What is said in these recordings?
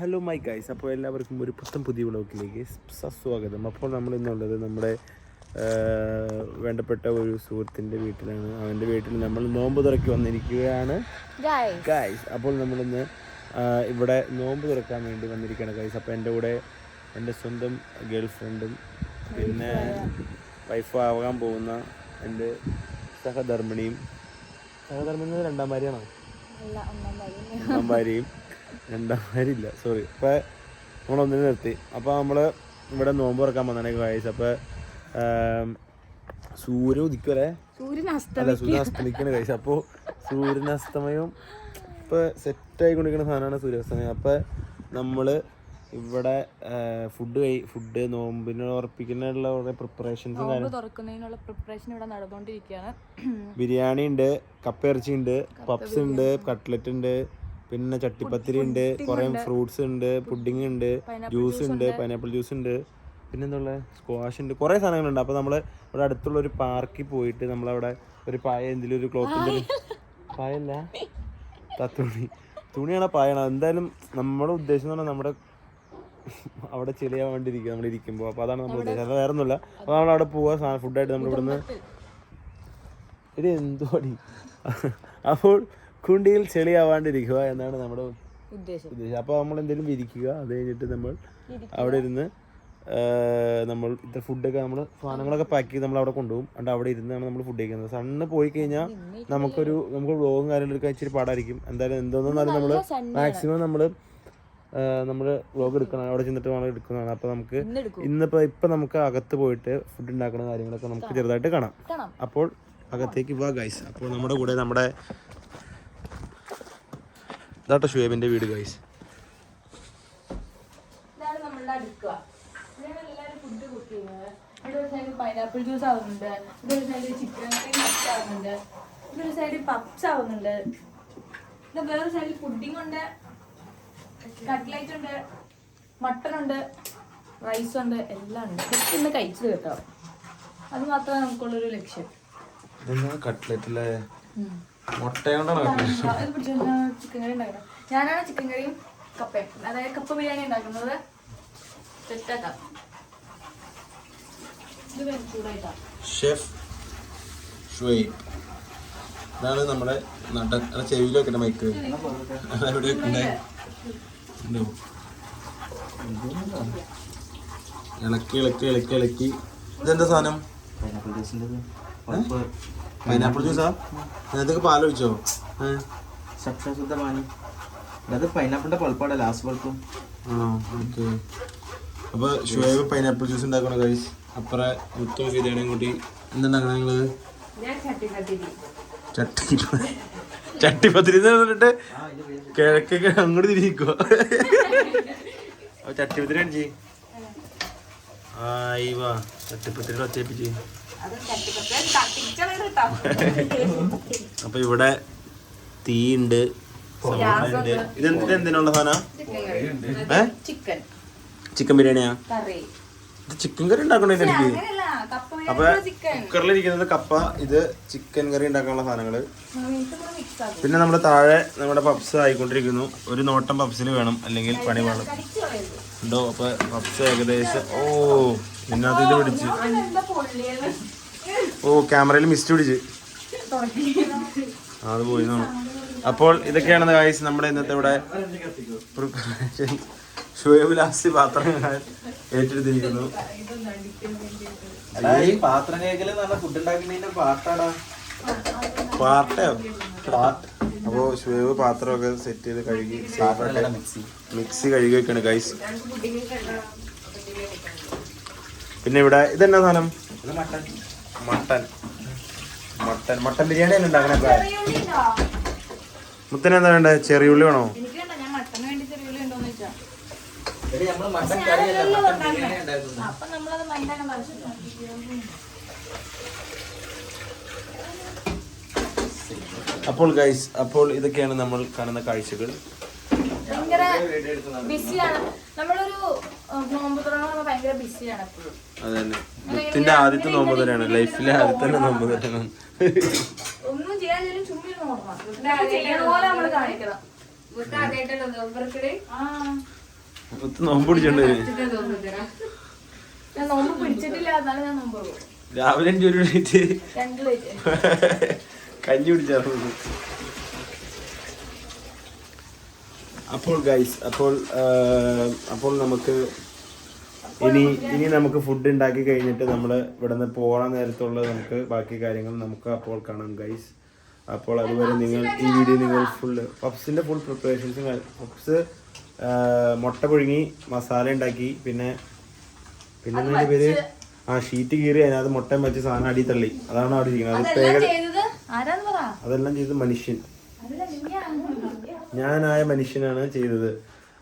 Hello my guys അപ്പോൾ എല്ലാവർക്കും ഒരു പുത്തൻ പുതിയ വ്ളോഗിലേക്ക് സസ്വാഗതം അപ്പോൾ നമ്മൾ ഇന്നുള്ളത് നമ്മുടെ വേണ്ടപ്പെട്ട ഒരു സുഹൃത്തിന്റെ വീട്ടിലാണ്. അവന്റെ വീട്ടിൽ നമ്മൾ നോമ്പ് തുറക്കി വന്നിരിക്കുകയാണ്. ഗൈസ് അപ്പോൾ നമ്മളിന്ന് ഇവിടെ നോമ്പ് തുറക്കാൻ വേണ്ടി വന്നിരിക്കുകയാണ് ഗൈസ് അപ്പോൾ എന്റെ കൂടെ എന്റെ സ്വന്തം ഗേൾ ഫ്രണ്ടും പിന്നെ വൈഫ് ആവാൻ പോകുന്ന എന്റെ സഹധർമ്മിണിയും സഹധർമ്മിണി രണ്ടാം ഭാര്യയാണോ? ഒന്നാം ഭാര്യയും രണ്ടാം ഭാര്യ സോറി അപ്പോൾ നമ്മൾ ഒന്നിന് നിർത്തി. അപ്പോൾ നമ്മൾ ഇവിടെ നോമ്പ് തുറക്കാൻ വന്നതാണ് വയസ്സ് അപ്പോൾ സൂര്യൻ ഉദിക്കുമല്ലേ സൂര്യൻ അല്ല സൂര്യൻ അസ്തമിക്കണ കഴിച്ചു അപ്പോൾ സൂര്യനസ്തമയം ഇപ്പോൾ സെറ്റായിക്കൊണ്ടിരിക്കുന്ന സാധനമാണ് സൂര്യാസ്തമയം അപ്പോൾ നമ്മൾ ഇവിടെ ഫുഡ് കഴി ഫുഡ് നോമ്പിന് ഉറപ്പിക്കുന്നതിനുള്ള കുറേ പ്രിപ്പറേഷൻസ് തുറക്കുന്നതിനുള്ള പ്രിപ്പറേഷൻ ഇവിടെ നടന്നുകൊണ്ടിരിക്കുകയാണ് ബിരിയാണി ഉണ്ട് കപ്പയിറച്ചി ഉണ്ട് പപ്സ് ഉണ്ട് കട്ട്ലറ്റ് ഉണ്ട് പിന്നെ ചട്ടിപ്പത്തിരി ഉണ്ട് കുറെ ഫ്രൂട്ട്സ് ഉണ്ട് പുഡിംഗ് ഉണ്ട് ജ്യൂസ് ഉണ്ട് പൈനാപ്പിൾ ജ്യൂസ് ഉണ്ട്. പിന്നെന്തുള്ള സ്ക്വാഷ് ഉണ്ട്. കുറെ സാധനങ്ങളുണ്ട്. അപ്പോൾ നമ്മൾ ഇവിടെ അടുത്തുള്ള ഒരു പാർക്കിൽ പോയിട്ട് നമ്മളവിടെ ഒരു പായ എന്തെങ്കിലും ഒരു ക്ലോത്തിന്റെ പായല്ല തുണി. തുണിയാണോ പായണോ? എന്തായാലും നമ്മുടെ ഉദ്ദേശം എന്ന് പറഞ്ഞാൽ നമ്മുടെ അവിടെ ചെളിയാൻ വേണ്ടിയിരിക്കും നമ്മൾ ഇരിക്കുമ്പോൾ അപ്പോൾ അതാണ് നമ്മുടെ ഉദ്ദേശം. അത് വേറെ ഒന്നുമില്ല അപ്പോൾ നമ്മൾ അവിടെ പോവാ സാധനം. ഫുഡായിട്ട് നമ്മൾ ഇവിടുന്ന് ഇത് എന്തോടി അപ്പോൾ കുണ്ടിയിൽ ചെളിയാവാണ്ടിരിക്കുക എന്നാണ് നമ്മുടെ ഉദ്ദേശം. അപ്പോൾ നമ്മൾ എന്തെങ്കിലും വിരിക്കുക അത് കഴിഞ്ഞിട്ട് നമ്മൾ അവിടെ ഇരുന്ന് നമ്മൾ ഇത്ര ഫുഡൊക്കെ നമ്മൾ സാധനങ്ങളൊക്കെ പാക്ക് ചെയ്ത് നമ്മൾ അവിടെ കൊണ്ടുപോകും. അണ്ട് അവിടെ ഇരുന്നാണ് നമ്മൾ ഫുഡ് കഴിക്കുന്നത്. സണ്ണ് പോയി കഴിഞ്ഞാൽ നമുക്കൊരു നമുക്ക് വ്ളോഗും കാര്യങ്ങളൊക്കെ ഇച്ചിരി പാടായിരിക്കും. എന്തായാലും എന്തോന്നാലും നമ്മൾ മാക്സിമം നമ്മൾ നമ്മൾ വ്ളോഗ് എടുക്കണം. അവിടെ ചെന്നിട്ട് നമ്മൾ എടുക്കുന്നതാണ്. അപ്പോൾ നമുക്ക് ഇന്നിപ്പോ ഇപ്പൊ ഇന്നിപ്പോൾ ഇപ്പം നമുക്ക് അകത്ത് പോയിട്ട് ഫുഡ് ഉണ്ടാക്കുന്ന കാര്യങ്ങളൊക്കെ നമുക്ക് ചെറുതായിട്ട് കാണാം. കാണാം അപ്പോൾ അകത്തേക്ക് വാ ഗൈസ് അപ്പോൾ നമ്മുടെ കൂടെ നമ്മുടെ ഇതാട്ടോ ഷുവേബിന്റെ വീട് ഗൈസ് ഇതാണ് നമ്മളുടെ അടുക്കള ഇവിടെയാണ് എല്ലാവരും ഫുഡ് കുക്ക് ചെയ്യുന്നത് ഇവിടെ വീട് ഗൈസ് പൈനാപ്പിൾ ജ്യൂസ് ആവുന്നുണ്ട്. സൈഡ് ചിക്കൻ ആവുന്നുണ്ട്. സൈഡ് പപ്സ് സൈഡിൽ പുഡിംഗ് ഉണ്ട്. കട്ട്ലൈറ്റ് ഉണ്ട്. മട്ടൺ ഉണ്ട്. റൈസ് ഉണ്ട്. എല്ലാം ഉണ്ട്. ഇതൊക്കെ ഇന്ന് കഴിച്ചു കേട്ടോ. അത് മാത്രമേ നമുക്കുള്ളൊരു ലക്ഷ്യം. മുട്ട കൊണ്ടാണ് ഇത് ചിക്കൻ കറി ഉണ്ടാക്കണം? ഞാനാണ് ചിക്കൻ കറിയും കപ്പയും. അതായത് കപ്പ ബിരിയാണി ഉണ്ടാക്കുന്നത് സെറ്റാക്കാം ഷെഫ് ഷുവൈബ് ഇതാണ് നമ്മുടെ നട ചെവിയിൽ വെക്കണ മൈക്ക് വെക്കണ്ടേ? ഇളക്കി ഇളക്കി ഇളക്കി ഇളക്കി. ഇതെന്താ സാധനം? പൈനാപ്പിൾ ജ്യൂസാ ഇതൊക്കെ പാലൊഴിച്ചോ ശുദ്ധമാണ് അത് പൈനാപ്പിളിന്റെ പൾപ്പാണ് ലാസ്റ്റ് പൾപ്പും. അപ്പൊ ഷുവേബ് പൈനാപ്പിൾ ജ്യൂസ് ഉണ്ടാക്കണ കഴിച്ച് അപ്പറ മുത്തോ ബിരിയാണിയും കൂട്ടി എന്തുണ്ടാക്കണ നിങ്ങൾ? ഞാൻ ചട്ടി ചട്ടി ചട്ടി ചട്ടിപ്പത്തിരി എന്ന് പറഞ്ഞിട്ട് കിഴക്കൊക്കെ അങ്ങോട്ട് തിരിക്കുക അപ്പൊ ചട്ടിപ്പത്തിരി അടിച്ച് ആയി വാ ചട്ടിപ്പത്തിരി കേട്ടോ. അപ്പൊ ഇവിടെ തീ ഉണ്ട്. ഇതെന്തിനാ എന്തിനുള്ള സാധന? ഏ? ചിക്കൻ ചിക്കൻ ബിരിയാണിയാ ഇത് ചിക്കൻ കറി ഉണ്ടാക്കണേ എനിക്ക്. അപ്പൊ കുക്കറിലിരിക്കുന്നത് കപ്പ ഇത് ചിക്കൻ കറി ഉണ്ടാക്കാനുള്ള സാധനങ്ങൾ. പിന്നെ നമ്മുടെ താഴെ നമ്മുടെ പപ്സ് ആയിക്കൊണ്ടിരിക്കുന്നു. ഒരു നോട്ടം പപ്സിന് വേണം അല്ലെങ്കിൽ പണി വേണം. ഉണ്ടോ? അപ്പൊ പപ്സ് ഏകദേശം ഓ ഇതിനകത്ത് ഇത് പിടിച്ച്. ഓ ക്യാമറയിൽ മിസ്റ്റ് പിടിച്ച്. അത് പോയി എന്നാണ്. അപ്പോൾ ഇതൊക്കെയാണ് ഗായ്സ് നമ്മുടെ ഇന്നത്തെ ഇവിടെ പ്രിപ്പറേഷൻ പാത്രങ്ങൾ ഏറ്റെടുത്തിരിക്കുന്നു. പാത്രം പാർട്ടയോ അപ്പോൾ ഷുവേബ് പാത്രമൊക്കെ സെറ്റ് ചെയ്ത് കഴുകി മിക്സി മിക്സി കഴുകി വെക്കാണ് ഗൈസ് പിന്നെ ഇവിടെ ഇതെന്നാ സാധനം? ഇത് mutton. Mutton. Mutton. Mutton biryani അല്ലേ? ഉണ്ടാക്കണേ മുത്തന് എന്താ വേണ്ടേ? ചെറിയുള്ളി വേണോ? എനിക്ക് വേണ്ട ഞാൻ മട്ടന് വേണ്ടി ചെറിയ മൈൻഡാക്കേണ്ട ആവശ്യമില്ല അപ്പോൾ ഗൈസ് അപ്പോൾ ഇതൊക്കെയാണ് നമ്മൾ കാണുന്ന കാഴ്ചകൾ. ഭയങ്കര ബിസിയാണ്. നമ്മളൊരു ഏഹ്, നോമ്പ് തുറന്ന് ഭയങ്കര ബിസിയാണ് എപ്പോഴും. അതന്നെ. തന്നെ ആദ്യത്തെ നോമ്പ് തരാണ്. ലൈഫിലെ ആദ്യത്തെ നോമ്പ് തരാണ്. ഒന്നും ചെയ്യാൻ നോമ്പ് പിടിച്ചോണ്ട് വരും. ഞാൻ നോമ്പ് പിടിച്ചിട്ടില്ല എന്നാലും ഞാൻ നോമ്പ് പോകും രാവിലെ അഞ്ചു കഞ്ഞി കുടിച്ചായിരുന്നു അപ്പോൾ ഗൈസ് അപ്പോൾ അപ്പോൾ നമുക്ക് ഇനി ഇനി നമുക്ക് ഫുഡ് ഉണ്ടാക്കി കഴിഞ്ഞിട്ട് നമ്മൾ ഇവിടെ നിന്ന് പോകാൻ നേരത്തുള്ള നമുക്ക് ബാക്കി കാര്യങ്ങൾ നമുക്ക് അപ്പോൾ കാണാം ഗൈസ് അപ്പോൾ അതുവരെ നിങ്ങൾ ഈ വീഡിയോ നിങ്ങൾ ഫുള്ള് പപ്സിന്റെ ഫുൾ പ്രിപ്പറേഷൻസ് പപ്സ് മുട്ട പുഴുങ്ങി മസാല ഉണ്ടാക്കി പിന്നെ പിന്നെ അതിന്റെ പേര്? ആ ഷീറ്റ് കീറി അതിനകത്ത് മുട്ടയും വെച്ച് സാധനം അടി തള്ളി. അതാണ് അവിടെ ഇരിക്കുന്നത്. അത് അതെല്ലാം ചെയ്തത് മനുഷ്യൻ. ഞാനായ മനുഷ്യനാണ് ചെയ്തത്.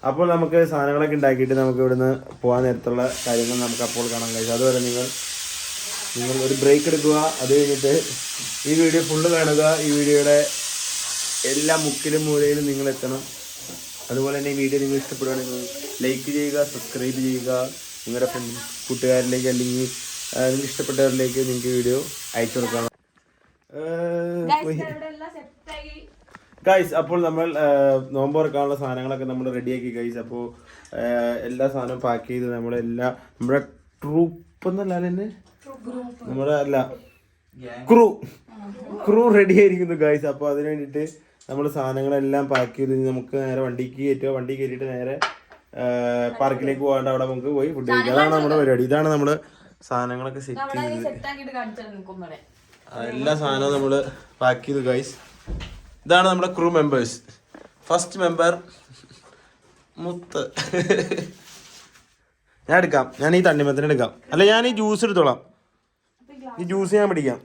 അപ്പോൾ നമുക്ക് സാധനങ്ങളൊക്കെ ഉണ്ടാക്കിയിട്ട് നമുക്ക് ഇവിടുന്ന് പോകാൻ നേരത്തുള്ള കാര്യങ്ങൾ നമുക്ക് അപ്പോൾ കാണാൻ കഴിയും. അതുവരെ നിങ്ങൾ നിങ്ങൾ ഒരു ബ്രേക്ക് എടുക്കുക. അത് കഴിഞ്ഞിട്ട് ഈ വീഡിയോ ഫുള്ള് കാണുക. ഈ വീഡിയോയുടെ എല്ലാ മുക്കിലും മൂലയിലും നിങ്ങൾ എത്തണം. അതുപോലെ തന്നെ ഈ വീഡിയോ നിങ്ങൾ ഇഷ്ടപ്പെടുകയാണെങ്കിൽ ലൈക്ക് ചെയ്യുക സബ്സ്ക്രൈബ് ചെയ്യുക. നിങ്ങളുടെ ഫ്രണ്ട് കൂട്ടുകാരിലേക്ക് അല്ലെങ്കിൽ നിങ്ങൾ നിങ്ങൾക്ക് ഇഷ്ടപ്പെട്ടവരിലേക്ക് നിങ്ങൾക്ക് വീഡിയോ അയച്ചു കൊടുക്കണം ഗൈസ് അപ്പോൾ നമ്മൾ നോമ്പ് തുറക്കാനുള്ള സാധനങ്ങളൊക്കെ നമ്മൾ റെഡിയാക്കി ഗൈസ് അപ്പോൾ എല്ലാ സാധനവും പാക്ക് ചെയ്ത് നമ്മളെല്ലാ നമ്മുടെ ട്രൂപ്പ് എന്നല്ല തന്നെ? നമ്മുടെ അല്ല ക്രൂ ക്രൂ റെഡി ആയിരിക്കുന്നു ഗൈസ് അപ്പോൾ അതിന് വേണ്ടിട്ട് നമ്മൾ സാധനങ്ങളെല്ലാം പാക്ക് ചെയ്ത് ഇനി നമുക്ക് നേരെ വണ്ടിക്ക് കയറ്റുക. വണ്ടി കയറ്റിയിട്ട് നേരെ പാർക്കിലേക്ക് പോകാണ്ട് അവിടെ നമുക്ക് പോയി ഫുഡ് കഴിക്കുക അതാണ് നമ്മുടെ പരിപാടി. ഇതാണ് നമ്മൾ സാധനങ്ങളൊക്കെ സെറ്റ് ചെയ്തത്. എല്ലാ സാധനവും നമ്മൾ പാക്ക് ചെയ്തു ഗൈസ് ഇതാണ് നമ്മുടെ ക്രൂ മെമ്പേഴ്സ് ഫസ്റ്റ് മെമ്പർ മുത്ത്. ഞാൻ എടുക്കാം. ഞാൻ ഈ തണ്ണിമത്തിന് എടുക്കാം. അല്ല ഞാൻ ഈ ജ്യൂസ് എടുത്തോളാം. ഈ ജ്യൂസ് ഞാൻ പിടിക്കാം.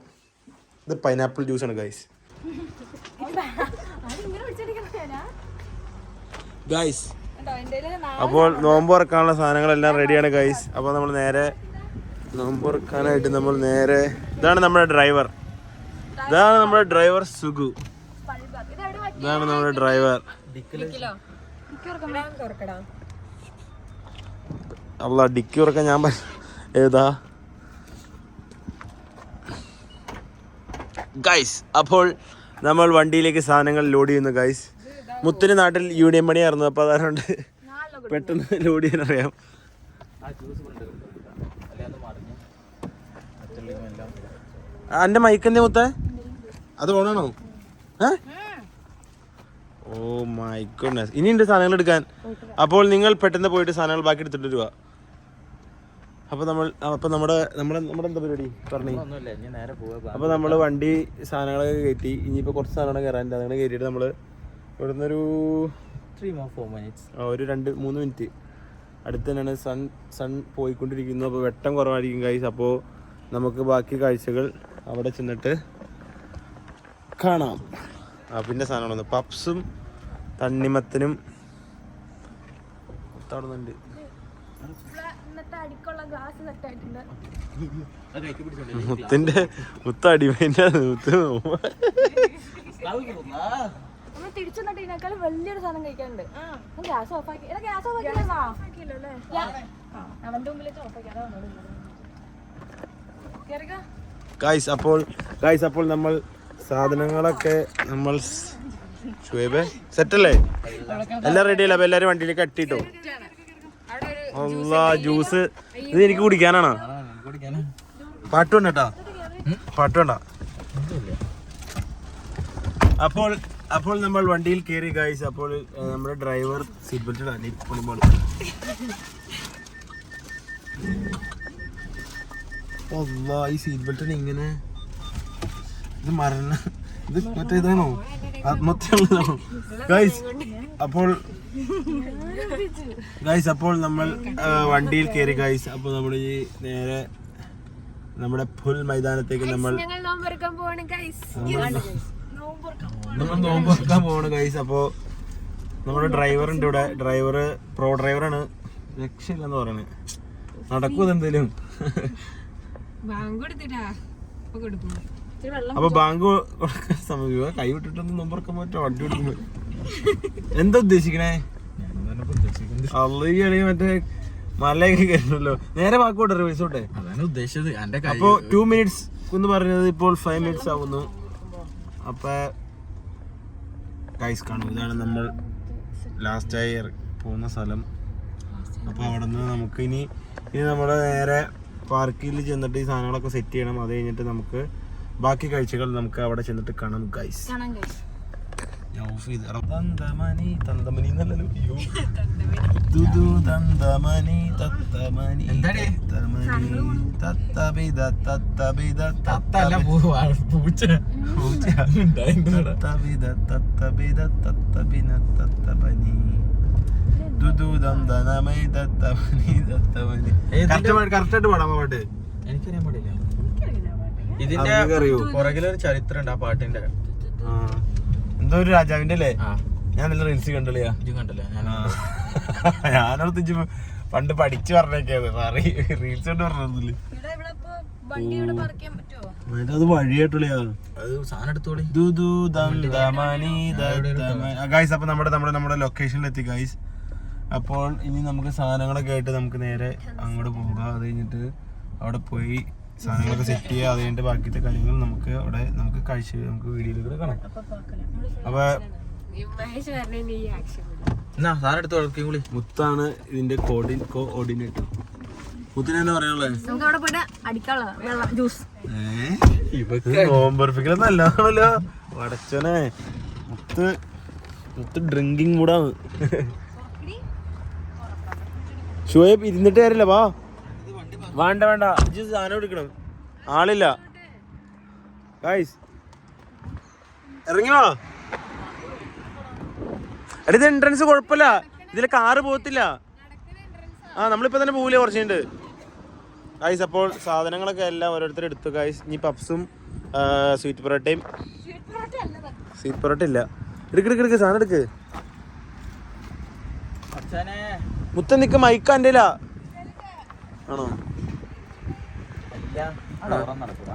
ഇത് പൈനാപ്പിൾ ജ്യൂസ് ആണ് ഗൈസ് ഗൈസ് അപ്പോൾ നോമ്പ് തുറക്കാനുള്ള സാധനങ്ങളെല്ലാം റെഡിയാണ് ഗൈസ് അപ്പോൾ നമ്മൾ നേരെ നോമ്പ് തുറക്കാനായിട്ട് നമ്മൾ നേരെ ഇതാണ് നമ്മുടെ ഡ്രൈവർ ഇതാണ് നമ്മുടെ ഡ്രൈവർ സുഗു ഇതാണ് നമ്മുടെ ഡ്രൈവർ അല്ല ഡിക്കി ഉറക്കാൻ ഞാൻ ഏതാ? ഗൈസ് അപ്പോൾ നമ്മൾ വണ്ടിയിലേക്ക് സാധനങ്ങൾ ലോഡ് ചെയ്യുന്നു ഗൈസ് മുത്തിന് നാട്ടിൽ യൂണിയൻ പണിയായിരുന്നു അപ്പോൾ അതുകൊണ്ട് പെട്ടെന്ന് ലോഡ് ചെയ്യാൻ അറിയാം. എന്റെ മൈക്കെന്തേ മുത്തേ? അത് ഓണാണോ ഓ മൈ ഗുഡ്നസ് ഇനിയുണ്ട് സാധനങ്ങൾ എടുക്കാൻ. അപ്പോൾ നിങ്ങൾ പെട്ടെന്ന് പോയിട്ട് സാധനങ്ങൾ ബാക്കി എടുത്തിട്ട് വരിക. അപ്പോൾ നമ്മൾ അപ്പോൾ നമ്മുടെ നമ്മുടെ നമ്മുടെ എന്താ പരിപാടി? പറഞ്ഞു. അപ്പോൾ നമ്മൾ വണ്ടി സാധനങ്ങളൊക്കെ കയറ്റി ഇനിയിപ്പോൾ കുറച്ച് സാധനങ്ങൾ കയറാനുണ്ട് അങ്ങനെ കയറ്റിയിട്ട് നമ്മൾ ഇവിടുന്ന് ഒരു ത്രീ മോർ ഫോർ മിനിറ്റ്സ് ഒരു രണ്ട് മൂന്ന് മിനിറ്റ്. അടുത്ത് തന്നെയാണ് സൺ സൺ പോയിക്കൊണ്ടിരിക്കുന്നു. അപ്പോൾ വെട്ടം കുറവായിരിക്കും ഗൈസ് അപ്പോൾ നമുക്ക് ബാക്കി കാഴ്ചകൾ അവിടെ ചെന്നിട്ട് കാണാം. ആ പിന്നെ സാധനങ്ങളൊന്ന്. പപ്സും തണ്ണിമത്തനും. തടുന്നുണ്ട് അടിക്കുള്ള ഗ്ലാസ് മുത്തിന്റെ മുത്ത അടിമേന്റെ മുത്ത് നമ്മൾ തിരിച്ചു ഇതിനേക്കാളും വലിയൊരു സാധനം കഴിക്കാനുണ്ട്. ഗ്യാസ് ഓഫ് ആക്കി. എടാ ഗ്യാസ് ഓഫ് ആക്കിയില്ലല്ലേ അവന്റെ മുമ്പിലേക്ക് ഓഫ് ആക്കി. അതാ കേറിക്കോ. ഗായ്സ് അപ്പോൾ ഗായ്സ് അപ്പോൾ നമ്മൾ സാധനങ്ങളൊക്കെ നമ്മൾ സെറ്റല്ലേ എല്ലാം റെഡിയല്ലേ അപ്പോൾ എല്ലാവരും വണ്ടിയിലേക്ക് കട്ടിട്ടോ അല്ലാ ജ്യൂസ്. ഇത് എനിക്ക് കുടിക്കാനാണോ? കുടിക്കാനാ പാട്ട് വേണ്ട കേട്ടാ. പാട്ട് വേണ്ട. അപ്പോൾ അപ്പോൾ നമ്മൾ വണ്ടിയിൽ കയറി ഗായ്സ് അപ്പോൾ നമ്മുടെ ഡ്രൈവർ സീറ്റ് ബെൽറ്റ് ഇടാൻ പൊളിമ്പോൾ അല്ലാ ഈ സീറ്റ് ബെൽറ്റിന് ഇങ്ങനെ ഇത് മരണ ഇത് മറ്റേ ഇതാണോ? ആത്മഹത്യയുള്ളതാണോ ഗൈസ് അപ്പോൾ ഗൈസ് അപ്പോൾ നമ്മൾ വണ്ടിയിൽ കയറി ഗൈസ് അപ്പോൾ നമ്മൾ ഈ നേരെ നമ്മുടെ ഫുൾ മൈതാനത്തേക്ക് നമ്മൾ നമ്മൾ നോമ്പ് വെക്കാൻ പോവാണ് ഗൈസ് അപ്പോൾ നമ്മുടെ ഡ്രൈവർ ഉണ്ട് ഇവിടെ. ഡ്രൈവർ പ്രോ ഡ്രൈവറാണ് രക്ഷയില്ലെന്ന് പറയണേ. നടക്കും എന്തേലും അപ്പൊ ബാങ്ക് സമയം കൈ വിട്ടിട്ടൊന്നും നമ്പർ മറ്റോ വണ്ടി വിട്ടു എന്താ ഉദ്ദേശിക്കണേ? അള്ളി മറ്റേ മലയൊക്കെ കയറണല്ലോ നേരെ ബാക്കോട്ടെ റിവേഴ്സോട്ടെ അതാണ് ഉദ്ദേശിച്ചത്. എന്റെ അപ്പോ ടു മിനിറ്റ്സ് എന്ന് പറഞ്ഞത് ഇപ്പോൾ ഫൈവ് മിനിറ്റ്സ് ആവുന്നു. അപ്പൊ കൈസ് കാണും ഇതാണ് നമ്മൾ ലാസ്റ്റ് ഇയർ ഇറ- പോകുന്ന സ്ഥലം. അപ്പൊ അവിടെ നിന്ന് നമുക്ക് ഇനി ഇനി നമ്മുടെ നേരെ പാർക്കിൽ ചെന്നിട്ട് ഈ സാധനങ്ങളൊക്കെ സെറ്റ് ചെയ്യണം. അത് കഴിഞ്ഞിട്ട് നമുക്ക് ബാക്കി കാഴ്ചകൾ നമുക്ക് അവിടെ ചെന്നിട്ട് കാണാം ഗൈസ് കാണാൻ കഴിയും തന്തമണി തന്തമണി എന്നല്ലല്ലോ. അയ്യോ. ദുദു തന്തമണി തത്തമണി എന്താടി? തത്തമണി തത്തബിദ തത്തബിദ തത്തല്ല പൂച്ച. തത്തബിദ തത്തബിദ തത്തബിന തത്തബനി ദുദു ദന്തനമൈ തത്തമണി തത്തമണി. കറക്റ്റ് ആയിട്ട് പാട്ട് എനിക്കറിയാൻ പാടില്ല. ഇതിന്റെ പുറകിലൊരു ചരിത്രം ഉണ്ട് ആ പാട്ടിന്റെ. എന്തോ ഒരു രാജാവിന്റെ അല്ലേ ഞാൻ നല്ല റീൽസ് കണ്ടല്ലേ? ഞാൻ ഞാനോട് തിരിച്ച് പണ്ട് പഠിച്ചു പറഞ്ഞേക്കാത് റീൽസ് കൊണ്ട് പറഞ്ഞില്ലേ അത് അപ്പൊ നമ്മുടെ നമ്മുടെ നമ്മുടെ ലൊക്കേഷനിൽ എത്തി ഗൈസ് അപ്പോൾ ഇനി നമുക്ക് സാധനങ്ങളൊക്കെ ആയിട്ട് നമുക്ക് നേരെ അങ്ങോട്ട് പോകാം. അത് കഴിഞ്ഞിട്ട് അവിടെ പോയി സാധനങ്ങളൊക്കെ സെറ്റ് ചെയ്യുക അത് കഴിഞ്ഞിട്ട് ബാക്കിത്തെ കാര്യങ്ങൾ നമുക്ക് അവിടെ നമുക്ക് കാഴ്ച നമുക്ക് വീഡിയോയിലൂടെ കാണാം. അപ്പൊ എന്നാ വളർക്കും സാധനം എടുത്തോ കൂടി മുത്താണ് ഇതിന്റെ കോർഡിൻ കോർഡിനേറ്റർ മുത്തിന് എന്താ പറയാനുള്ളത് ജ്യൂസ് നോമ്പർപ്പിക്കൽ നല്ലതാണല്ലോ. വടച്ചനെ. മുത്ത് മുത്ത് ഡ്രിങ്കിങ് കൂടാണ് ഷുവേബ് ഇരുന്നിട്ട് കാര്യമില്ല വാ. വേണ്ട വേണ്ട. ഇജ്ജ് സാധനം എടുക്കണം. ആളില്ല. ഗൈസ് ഇറങ്ങിയോ? എടാ ഇത് എൻട്രൻസ് കുഴപ്പമില്ല. ഇതിലെ കാറ് പോകത്തില്ല. ആ നമ്മളിപ്പോ തന്നെ പോവില്ലേ കുറച്ചുണ്ട് ഗൈസ് അപ്പോൾ സാധനങ്ങളൊക്കെ എല്ലാം ഓരോരുത്തർ എടുത്തു. ഗൈസ് ഇനി പപ്സും സ്വീറ്റ് പൊറോട്ടയും. സ്വീറ്റ് പൊറോട്ട ഇല്ല. എടുക്ക് എടുക്ക് എടുക്ക്. സാധനം എടുക്ക്. മുത്തം നിൽക്ക് നിക്ക് മൈക്ക എന്റെ ആണോ? നടക്കുക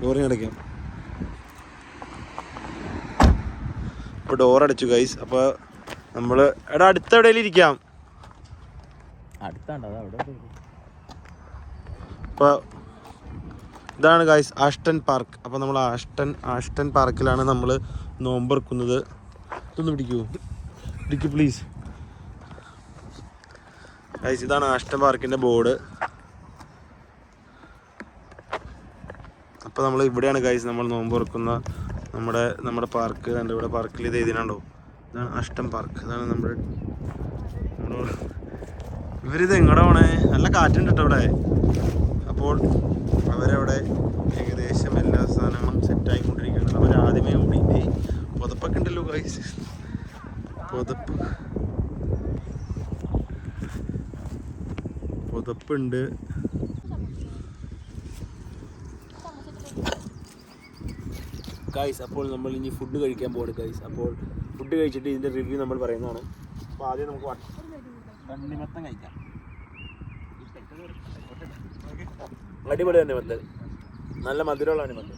ഡോറി അടയ്ക്കാം. ഇപ്പൊ ഡോർ അടച്ചു ഗൈസ് അപ്പൊ നമ്മൾ എടാ അടുത്ത എവിടെയെങ്കിലും ഇരിക്കാം. അപ്പോൾ ഇതാണ് ഗൈസ് ആഷ്ടൻ പാർക്ക്. അപ്പോൾ നമ്മൾ ആഷ്ടൻ ആഷ്ടൻ പാർക്കിലാണ് നമ്മൾ നോമ്പെറുക്കുന്നത് ഇതൊന്ന് പിടിക്കൂ. പിടിക്കൂ പ്ലീസ് ഗൈസ് ഇതാണ് ആഷ്ടൻ പാർക്കിന്റെ ബോർഡ്. അപ്പോൾ നമ്മൾ ഇവിടെയാണ് ഗൈസ് നമ്മൾ നോമ്പ് തുറക്കുന്ന നമ്മുടെ നമ്മുടെ പാർക്ക് എന്റെ ഇവിടെ പാർക്കിൽ ഇത് എഴുതിനാണ്ടോ ഇതാണ് അഷ്ടം പാർക്ക് ഇതാണ് നമ്മുടെ ഇവരിത് എങ്ങടെ പോണേ? നല്ല കാറ്റുണ്ട് കേട്ടോ ഇവിടെ. അപ്പോൾ അവരവിടെ ഏകദേശം എല്ലാ സാധനങ്ങളും സെറ്റായിക്കൊണ്ടിരിക്കുകയാണ് അവർ ആദ്യമേ ഓടി പുതപ്പൊക്കെ ഉണ്ടല്ലോ ഗൈസ് പുതപ്പ്. പുതപ്പുണ്ട്. ഗൈസ് അപ്പോൾ നമ്മൾ ഇനി ഫുഡ് കഴിക്കാൻ പോകണം ഗൈസ് അപ്പോൾ ഫുഡ് കഴിച്ചിട്ട് ഇതിന്റെ റിവ്യൂ നമ്മൾ പറയുന്നതാണ്. അപ്പോൾ ആദ്യം നമുക്ക് വണ്ണിമത്തം കഴിക്കാം. അടിപൊളി തന്നെ മത്തൻ. നല്ല മധുരമുള്ളതാണ് മത്തൻ.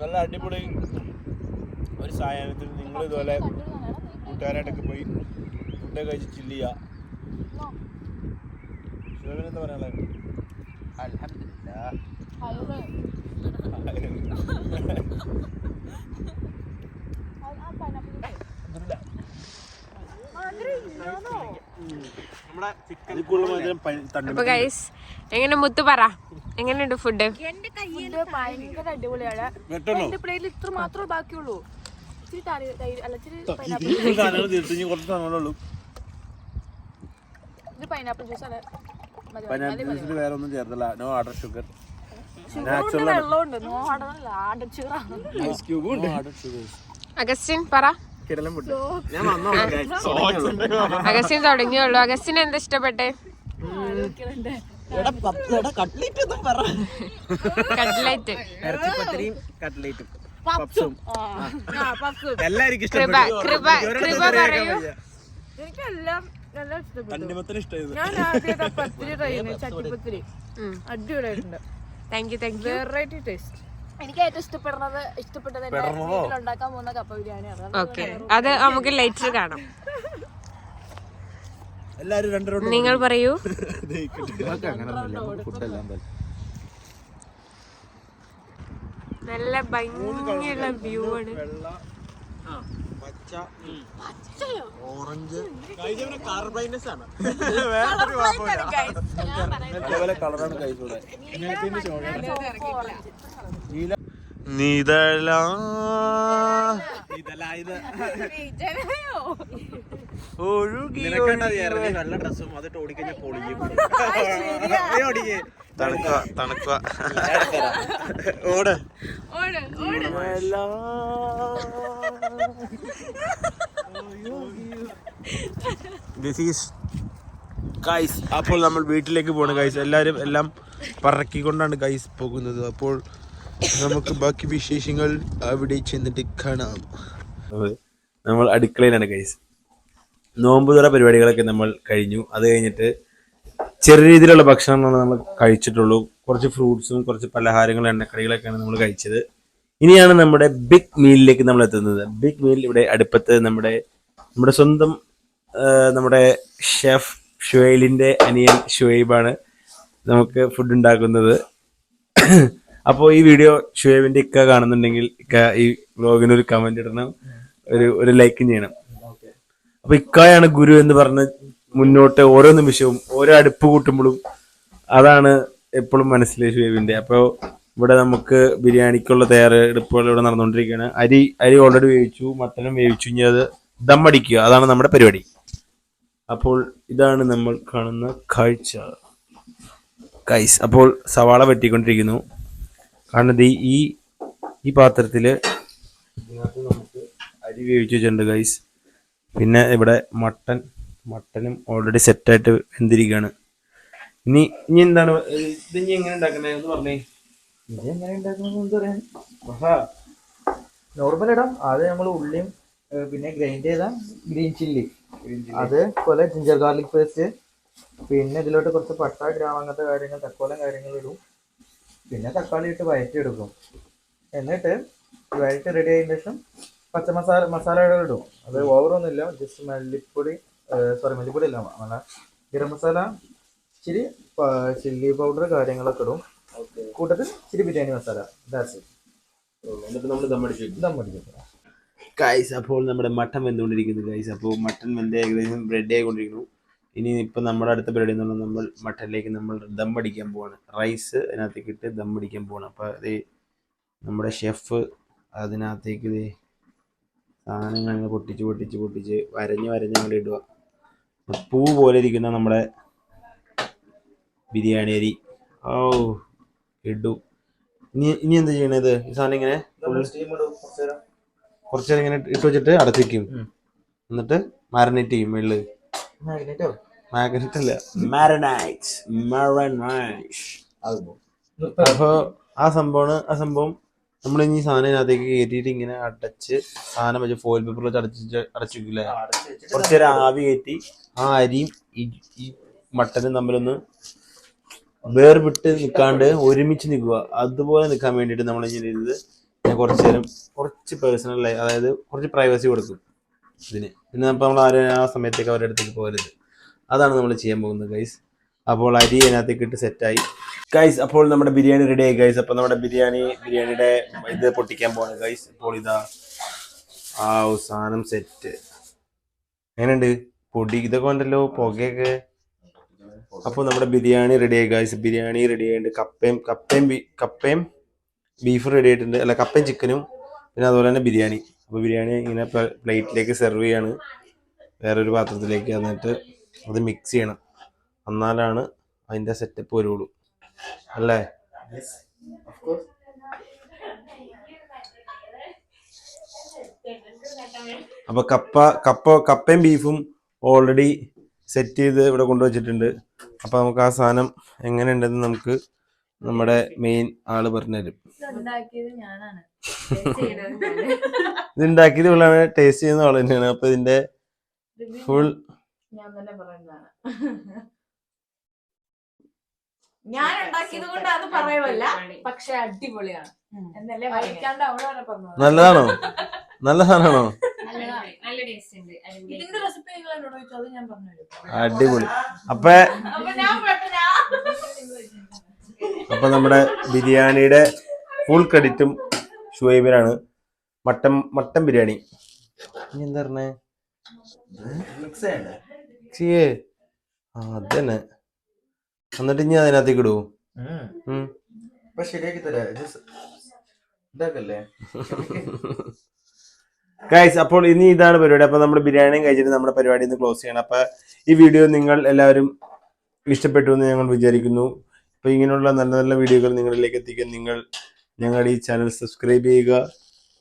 നല്ല അടിപൊളി ഒരു സായാഹ്നത്തിൽ നിങ്ങൾ ഇതുപോലെ കൂട്ടുകാരായിട്ടൊക്കെ പോയി ഫുഡ് കഴിച്ച് ചില്ല് ചെയ്യുക ശിവന് എന്താ പറയാനുള്ളത്? അപ്പൊ തണ്ണി ഗൈസ് എങ്ങനെ മുത്ത് പറ? എങ്ങനെയുണ്ട് ഫുഡ് എന്റെ കയ്യിൽ ഭയങ്കര അടിപൊളിയാണ്. എന്റെ പ്ലേറ്റിൽ ഇത്ര മാത്രമേ ബാക്കിയുള്ളൂ. ഇത് പൈനാപ്പിൾ ജ്യൂസ് ആണ്. പൈനാപ്പിൾ. ജ്യൂസിൽ വേറെ ഒന്നും ചേർത്തില്ല. നോ ആർഡർ ഷുഗർ അഗസ്റ്റിൻ പറ. ഞാൻ വന്നോ? അഗസ്റ്റിൻ തുടങ്ങിയുള്ളൂ അഗസ്റ്റിന് എന്താ ഇഷ്ടപ്പെട്ടെ? കട്ട്ലറ്റ് പപ്സും. എല്ലാവർക്കും കൃപ കൃപ പറയൂ. എനിക്കെല്ലാം ഇഷ്ടപ്പെട്ടു. ഞാൻ ആദ്യത്തെ പത്തിരി ട്രൈ ചെയ്യുന്നത്. ചട്ടിപ്പത്തിരി അടിപൊളിയായിട്ടുണ്ട്. Thank you thank you variety taste എനിക്ക് ഏറ്റവും ഇഷ്ടപ്പെടുന്നത് ഇഷ്ടപ്പെട്ടത് എന്റെ ഉണ്ടാക്കാൻ പോകുന്ന കപ്പ ബിരിയാണിയാണ്. ഓക്കെ അത് നമുക്ക് ലേറ്റർ കാണാം. എല്ലാരും നിങ്ങൾ പറയൂ. നല്ല ഭംഗിയുള്ള വ്യൂ ആണ്. പച്ച. ഓറഞ്ച്. കളറാണ് കഴിച്ചൂടെ നീതല ഒഴുകി നല്ല ഡ്രസ്സും അത് ഓടിക്കഴിഞ്ഞാൽ പൊളിയും. തണുക്കുക തണുക്കുക ഓട്. ദിസ് ഈസ് ഗൈസ് അപ്പോൾ നമ്മൾ വീട്ടിലേക്ക് പോകണം ഗൈസ് എല്ലാരും എല്ലാം പറക്കിക്കൊണ്ടാണ് ഗൈസ് പോകുന്നത്. അപ്പോൾ നമുക്ക് ബാക്കി വിശേഷങ്ങൾ അവിടെ ചെന്നിട്ട് കാണാം. നമ്മൾ അടുക്കളയിലാണ് ഗൈസ് നോമ്പുതുറ പരിപാടികളൊക്കെ നമ്മൾ കഴിഞ്ഞു. അത് കഴിഞ്ഞിട്ട് ചെറിയ രീതിയിലുള്ള ഭക്ഷണമാണ് നമ്മൾ കഴിച്ചിട്ടുള്ളൂ. കുറച്ച് ഫ്രൂട്ട്സും കുറച്ച് പലഹാരങ്ങളും എണ്ണക്കടികളൊക്കെയാണ് നമ്മൾ കഴിച്ചത്. ഇനിയാണ് നമ്മുടെ ബിഗ് മീലിലേക്ക് നമ്മൾ എത്തുന്നത്. ബിഗ് മീൽ ഇവിടെ അടുപ്പത്ത് നമ്മുടെ നമ്മുടെ സ്വന്തം നമ്മുടെ ഷെഫ് ഷുഹൈലിന്റെ അനിയൻ ഷുവൈബാണ് നമുക്ക് ഫുഡ് ഉണ്ടാക്കുന്നത്. അപ്പോൾ ഈ വീഡിയോ ഷുഹൈബിന്റെ ഇക്ക കാണുന്നുണ്ടെങ്കിൽ ഇക്ക ഈ വ്ലോഗിന് ഒരു കമന്റ് ഇടണം. ഒരു ഒരു ലൈക്കും ചെയ്യണം. അപ്പൊ ഇക്കായാണ് ഗുരു എന്ന് പറഞ്ഞ് മുന്നോട്ട് ഓരോ നിമിഷവും ഓരോ അടുപ്പ് കൂട്ടുമ്പോഴും അതാണ് എപ്പോഴും മനസ്സിലെ ഷുഹൈബിന്റെ അപ്പോൾ ഇവിടെ നമുക്ക് ബിരിയാണിക്കുള്ള തയ്യാറെടുപ്പുകൾ ഇവിടെ നടന്നുകൊണ്ടിരിക്കുകയാണ്. അരി അരി ഓൾറെഡി വേവിച്ചു മട്ടനും വേവിച്ചു ഇനി അത് ദമ്മടിക്കുക അതാണ് നമ്മുടെ പരിപാടി. അപ്പോൾ ഇതാണ് നമ്മൾ കാണുന്ന കാഴ്ച. കൈസ് അപ്പോൾ സവാള വെട്ടിക്കൊണ്ടിരിക്കുന്നു. കാരണം ഈ ഈ ഇതിനകത്ത് നമുക്ക് അരി വേവിച്ചു വെച്ചിട്ടുണ്ട് ഗൈസ് പിന്നെ ഇവിടെ മട്ടൻ മട്ടനും ഓൾറെഡി സെറ്റായിട്ട് വെന്തിരിക്കുകയാണ് ഇനി ഇനി എന്താണ് ഇത് ഇനി എങ്ങനെ ഉണ്ടാക്കണേ? എന്ന് പറഞ്ഞേ. ഇത് എങ്ങനെ ഉണ്ടാക്കുന്നത് നോർമൽ ഇടാം. അത് നമ്മൾ ഉള്ളിയും പിന്നെ ഗ്രൈൻഡ് ചെയ്ത ഗ്രീൻ ചില്ലി അത് പോലെ ജിഞ്ചർ ഗാർലിക് പേസ്റ്റ് പിന്നെ ഇതിലോട്ട് കുറച്ച് പട്ട ഗ്രാം അങ്ങനത്തെ കാര്യങ്ങൾ തക്കോലം കാര്യങ്ങൾ ഇടും. പിന്നെ തക്കാളി ഇട്ട് വയറ്റി എടുക്കും എന്നിട്ട് വയറ്റി റെഡി ആയതിനു ശേഷം പച്ച മസാല മസാലകൾ ഇടും. അത് ഓവറൊന്നുമില്ല ജസ്റ്റ് മല്ലിപ്പൊടി സോറി മല്ലിപ്പൊടി ഇല്ല ഗരം മസാല ഇച്ചിരി ചില്ലി പൗഡർ കാര്യങ്ങളൊക്കെ ഇടും. കൂട്ടത്തിൽ ഇച്ചിരി ബിരിയാണി മസാല. ദാറ്റ്സ് എന്നിട്ട് നമ്മൾ ദമ്മടിച്ചു ഗൈസ് അപ്പോൾ നമ്മുടെ മട്ടൻ വെന്തുകൊണ്ടിരിക്കുന്നു ഗൈസ് അപ്പോൾ മട്ടൻ വെന്ത് ഏകദേശം ബ്രെഡ് ആയിക്കൊണ്ടിരിക്കുന്നു. ഇനി ഇപ്പം നമ്മുടെ അടുത്ത പരിപാടി എന്ന് പറഞ്ഞാൽ നമ്മൾ മട്ടനിലേക്ക് നമ്മൾ ദം അടിക്കാൻ പോവാണ്. റൈസ് അതിനകത്തേക്ക് ഇട്ട് ദം അടിക്കാൻ പോവാണ്. അപ്പോൾ അത് നമ്മുടെ ഷെഫ് അതിനകത്തേക്ക് ഇത് സാധനങ്ങൾ അങ്ങനെ പൊട്ടിച്ച് പൊട്ടിച്ച് പൊട്ടിച്ച് വരഞ്ഞ് വരഞ്ഞ് അങ്ങോട്ട് ഇടുക. പൂ പോലെ ഇരിക്കുന്ന നമ്മുടെ ബിരിയാണി അരി. ഓ ഇടു. ഇനി ഇനി എന്താ ചെയ്യണത്? ഈ സാധനം ഇങ്ങനെ സ്റ്റീം ഇടും. കുറച്ച് നേരം. ഇങ്ങനെ ഇട്ട് വെച്ചിട്ട് അടച്ചിരിക്കും എന്നിട്ട് മാരിനേറ്റ് ചെയ്യും വെള്ളി മാഗ്നറ്റോ മാഗ്നറ്റ് അല്ല. മാരിനൈറ്റ് മാരിനൈറ്റ് ആകുമ്പോൾ ആ സംഭവമാണ് ആ സംഭവം നമ്മൾ ഇനി സാധനം അതിനകത്തേക്ക് കയറ്റിയിട്ട് ഇങ്ങനെ അടച്ച് സാധനം വെച്ച് ഫോയിൽ പേപ്പർ വെച്ച് അടച്ച് അടച്ചിരിക്കില്ലേ? കുറച്ച് നേരം ആവി കയറ്റി ആ അരിയും ഈ മട്ടനും തമ്മിലൊന്ന് വേർവിട്ട് നിൽക്കാണ്ട് ഒരുമിച്ച് നിൽക്കുക അതുപോലെ നിൽക്കാൻ വേണ്ടിയിട്ട് നമ്മൾ ഇങ്ങനെ ചെയ്തത്? ഞാൻ കുറച്ച് നേരം കുറച്ച് പേഴ്സണൽ ലൈഫ് അതായത് കുറച്ച് പ്രൈവസി കൊടുക്കും ഇതിന്. പിന്നെ അപ്പം നമ്മൾ ആരും ആ സമയത്തേക്ക് അവരുടെ അടുത്തേക്ക് പോകരുത്. അതാണ് നമ്മൾ ചെയ്യാൻ പോകുന്നത് ഗൈസ് അപ്പോൾ അരി അതിനകത്തേക്ക് ഇട്ട് സെറ്റായി. ഗൈസ് അപ്പോൾ നമ്മുടെ ബിരിയാണി റെഡി ആയി. ഗൈസ് അപ്പോൾ നമ്മുടെ ബിരിയാണി ബിരിയാണിയുടെ ഇത് പൊട്ടിക്കാൻ പോവാണ്. ഗൈസ് അപ്പോൾ ഇതാ ആ സാധനം സെറ്റ് എങ്ങനെയുണ്ട്? പൊടി ഇതൊക്കെ ഉണ്ടല്ലോ പുകയൊക്കെ. അപ്പോൾ നമ്മുടെ ബിരിയാണി റെഡി ആയി. ഗൈസ് ബിരിയാണി റെഡി ആയിട്ടുണ്ട്. കപ്പയും കപ്പയും കപ്പയും ബീഫ് റെഡി ആയിട്ടുണ്ട്. അല്ല കപ്പയും ചിക്കനും പിന്നെ അതുപോലെ തന്നെ ബിരിയാണി. അപ്പോൾ ബിരിയാണി ഇങ്ങനെ പ്ലേറ്റിലേക്ക് സെർവ് ചെയ്യാണ്. വേറൊരു പാത്രത്തിലേക്ക് എന്നിട്ട് അത് മിക്സ് ചെയ്യണം. എന്നാലാണ് അതിന്റെ സെറ്റപ്പ് വരുള്ളൂ. അല്ലേ? അപ്പൊ കപ്പ കപ്പ കപ്പയും ബീഫും ഓൾറെഡി സെറ്റ് ചെയ്ത് ഇവിടെ കൊണ്ടുവച്ചിട്ടുണ്ട്. അപ്പൊ നമുക്ക് ആ സാധനം എങ്ങനെ ഉണ്ടെന്ന് നമുക്ക് നമ്മുടെ മെയിൻ ആൾ പറഞ്ഞുതരും. ഇത് ഉണ്ടാക്കിയത് ഇവളാണ്. ടേസ്റ്റ് ചെയ്യുന്ന ആൾ തന്നെയാണ്. അപ്പൊ ഇതിന്റെ ഫുൾ ഞാൻ തന്നെ പറയുന്നതാണ്. ഞാൻ ഉണ്ടാക്കിയത് കൊണ്ട് അത് പറയുമല്ല പക്ഷെ അടിപൊളിയാണ്. എന്നല്ലേ വായിക്കാണ്ട് അവളാണ് പറഞ്ഞത്. നല്ലതാണോ? നല്ല സാധനമാണോ നല്ല ടേസ്റ്റ് ഉണ്ട്. ഇതിന്റെ റെസിപ്പി നിങ്ങൾ എന്നോട് ചോദിച്ചു ഞാൻ പറഞ്ഞു അടിപൊളി. അപ്പൊ അപ്പൊ ഞാൻ പെട്ടെന്ന് അപ്പൊ നമ്മുടെ ബിരിയാണിയുടെ ഫുൾ ക്രെഡിറ്റും ഷുഹൈബിനാണ് മട്ടൻ മട്ടൻ ബിരിയാണി. ഇനി എന്താ പറഞ്ഞേ? അതന്നെ. എന്നിട്ട് ഇനി അതിനകത്തേക്ക് ഇടൂ ഉം. അപ്പൊ ശരിയാക്കി തരാം. ഇതാക്കല്ലേ? ഗൈസ് അപ്പോൾ ഇനി ഇതാണ് പരിപാടി. അപ്പൊ നമ്മൾ ബിരിയാണിയും കഴിച്ചിട്ട് നമ്മുടെ പരിപാടി ഇന്ന് ക്ലോസ് ചെയ്യണം. അപ്പൊ ഈ വീഡിയോ നിങ്ങൾ എല്ലാവരും ഇഷ്ടപ്പെട്ടു എന്ന് ഞങ്ങൾ വിചാരിക്കുന്നു. അപ്പൊ ഇങ്ങനെയുള്ള നല്ല നല്ല വീഡിയോകൾ നിങ്ങളിലേക്ക് എത്തിക്കാൻ നിങ്ങൾ ഞങ്ങളുടെ ഈ ചാനൽ സബ്സ്ക്രൈബ് ചെയ്യുക.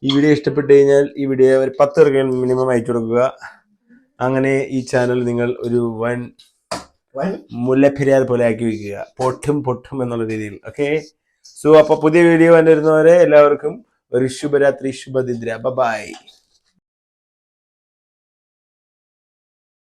ഈ വീഡിയോ ഇഷ്ടപ്പെട്ടു കഴിഞ്ഞാൽ ഈ വീഡിയോ ഒരു പത്ത് പേർക്ക് മിനിമം അയച്ചു കൊടുക്കുക. അങ്ങനെ ഈ ചാനൽ നിങ്ങൾ ഒരു വൻ മുല്ലപ്പെരിയാർ പോലെ ആക്കി വെക്കുക. പൊട്ടും പൊട്ടും എന്നുള്ള രീതിയിൽ. ഓക്കെ സോ അപ്പൊ പുതിയ വീഡിയോ വന്നിരുന്നവരെ എല്ലാവർക്കും ഒരു ശുഭരാത്രി ശുഭദിദ്ര. ബൈ